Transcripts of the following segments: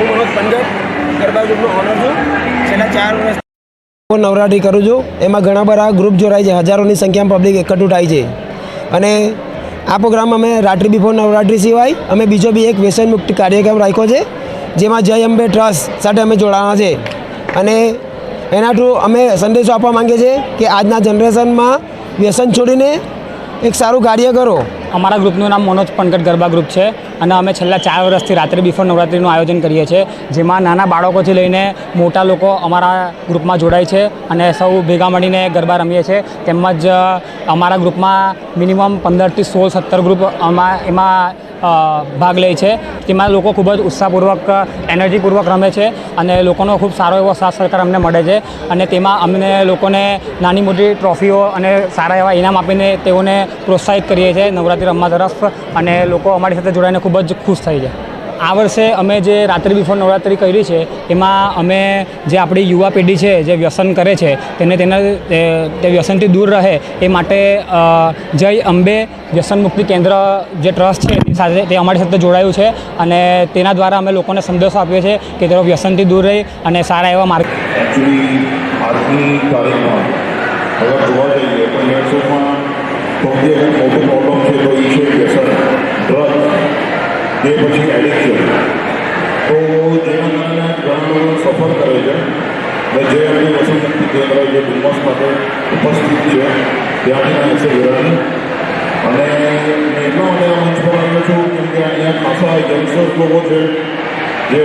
હું મનોજ પંડ્યા ગરબા ગ્રુપનો ઓનર છું. છેલ્લા ચાર વર્ષ હું નવરાત્રિ કરું છું. એમાં ઘણા બધા ગ્રુપ જોડાય છે. હજારોની સંખ્યામાં પબ્લિક એકઠું થાય છે. અને આ પ્રોગ્રામ અમે રાત્રિ બિફોર નવરાત્રી સિવાય અમે બીજો બી એક વ્યસન મુક્ત કાર્યક્રમ રાખ્યો છે, જેમાં જય અંબે ટ્રસ્ટ સાથે અમે જોડાવાના છે. અને એના થ્રુ અમે સંદેશો આપવા માંગીએ છીએ કે આજના જનરેશનમાં વ્યસન છોડીને એક સારું કાર્ય કરો. અમારા ગ્રુપનું નામ મનોજ પંકજ ગરબા ગ્રુપ છે અને અમે છેલ્લા ચાર વર્ષથી રાત્રે બિફોર નવરાત્રિનું આયોજન કરીએ છીએ, જેમાં નાના બાળકોથી લઈને મોટા લોકો અમારા ગ્રુપમાં જોડાય છે અને સૌ ભેગા મળીને ગરબા રમીએ છીએ. તેમજ અમારા ગ્રુપમાં મિનિમમ પંદરથી સોળ સત્તર ગ્રુપ, અમા, એમાં ભાગ લે છે, તેમાં લોકો ખૂબ જ ઉત્સાહપૂર્વક, એનર્જીપૂર્વક રમે છે અને લોકોનો ખૂબ સારો એવો સાથ સરકાર અમને મળે છે અને તેમાં અમને લોકોને નાની મોટી ટ્રોફીઓ અને સારા એવા ઇનામ આપીને તેઓને પ્રોત્સાહિત કરીએ છીએ. નવરાત્રિ રમવા તરફ અને લોકો અમારી સાથે જોડાઈને ખૂબ જ ખુશ થઈ છે. આ વર્ષે અમે જે રાત્રિ બિફોર નવરાત્રિ કરી છે, એમાં અમે જે આપણી યુવા પેઢી છે, જે વ્યસન કરે છે, તેને તેના, તે વ્યસનથી દૂર રહે, એ માટે જય અંબે વ્યસન મુક્તિ કેન્દ્ર જે ટ્રસ્ટ છે એની સાથે તે અમારી સાથે જોડાયું છે અને તેના દ્વારા અમે લોકોને સંદેશો આપીએ છીએ કે તેઓ વ્યસનથી દૂર રહી અને સારા એવા માર્ગ તો છે છે પછી એડિક્શન જેના કારણે ઘણા સફર કરે છે અને જે વ્યસન મુક્તિ કેન્દ્ર જે ડુમસ ખાતે ઉપસ્થિત છે ત્યાંથી છે વિરાણી અને એટલા માટે આ મંચ પર આવ્યો છું કેમ કે અહીંયા ખાસા યંગસ્ટર્સ લોકો છે જે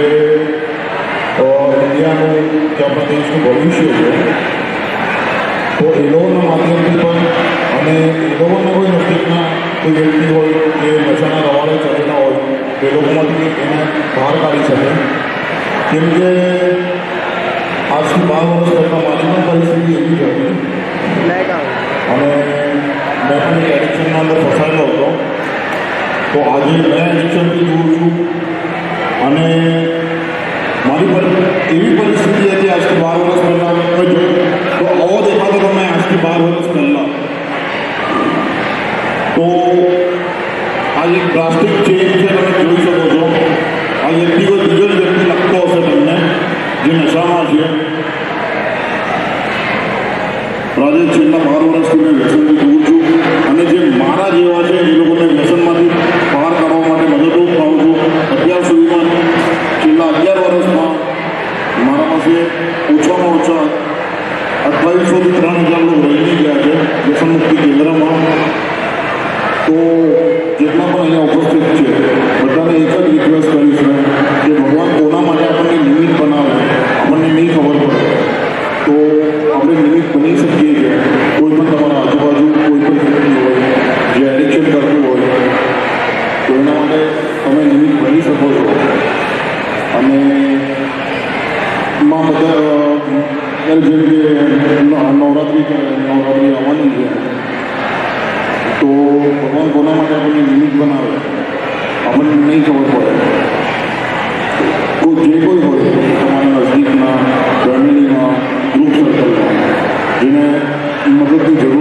ઇન્ડિયાનું કે આપણા દેશનું ભવિષ્ય છે તો એ લોકોના માધ્યમથી પણ અને એ લોકોના કોઈ નજીકના કોઈ વ્યક્તિ હોય કે નશાના રવાડે ચડેલા હોય તે લોકોમાંથી એને બહાર કાઢી શકે કેમ કે આજથી બાર વર્ષ પહેલાં મારી પણ પરિસ્થિતિ એવી જ હતી અને મેં પણ એક એડિક્શનના અંદર ફસાયેલો હતો તો આજે મેં એડિક્શનથી દૂર છું અને મારી પર એવી પરિસ્થિતિ હતી આજથી બાર વર્ષ પહેલાં તો આવો દેખાતો તમે આજથી બાર વર્ષ પહેલાં તો આ એક ડ્રાસ્ટિક ચેન્જ છે તમે જોઈ શકો છો આ વ્યક્તિ કોઈ બીજો જ વ્યક્તિ લાગતો હશે તમને જે નશામાં છે રાજે છેલ્લા બાર વર્ષથી મેં વ્યસનથી દૂર છું. અને જે મારા જેવા છે, એ લોકોને વ્યસનમાંથી બહાર કાઢવા માટે મદદરૂપ થાઉં છું. અત્યાર સુધીમાં છેલ્લા અગિયાર વર્ષમાં મારા પાસે ઓછામાં ઓછા અઠ્ઠાવીસોથી ત્રણ હજાર લોકો રહી ગયા છે. વ્યસન કેન્દ્રમાં. અને માં બધા દર જગ્યાએ નવરાત્રિ નવરાત્રિ આવવાની છે તો ભગવાન કોના માટે આપણને નિમિત્ત બનાવે આપણને નહીં ખબર પડે જે કોઈ હોય તમારા નજીકના ફેમિલીમાં ગ્રુપ સર્કલમાં જેને મદદની જરૂર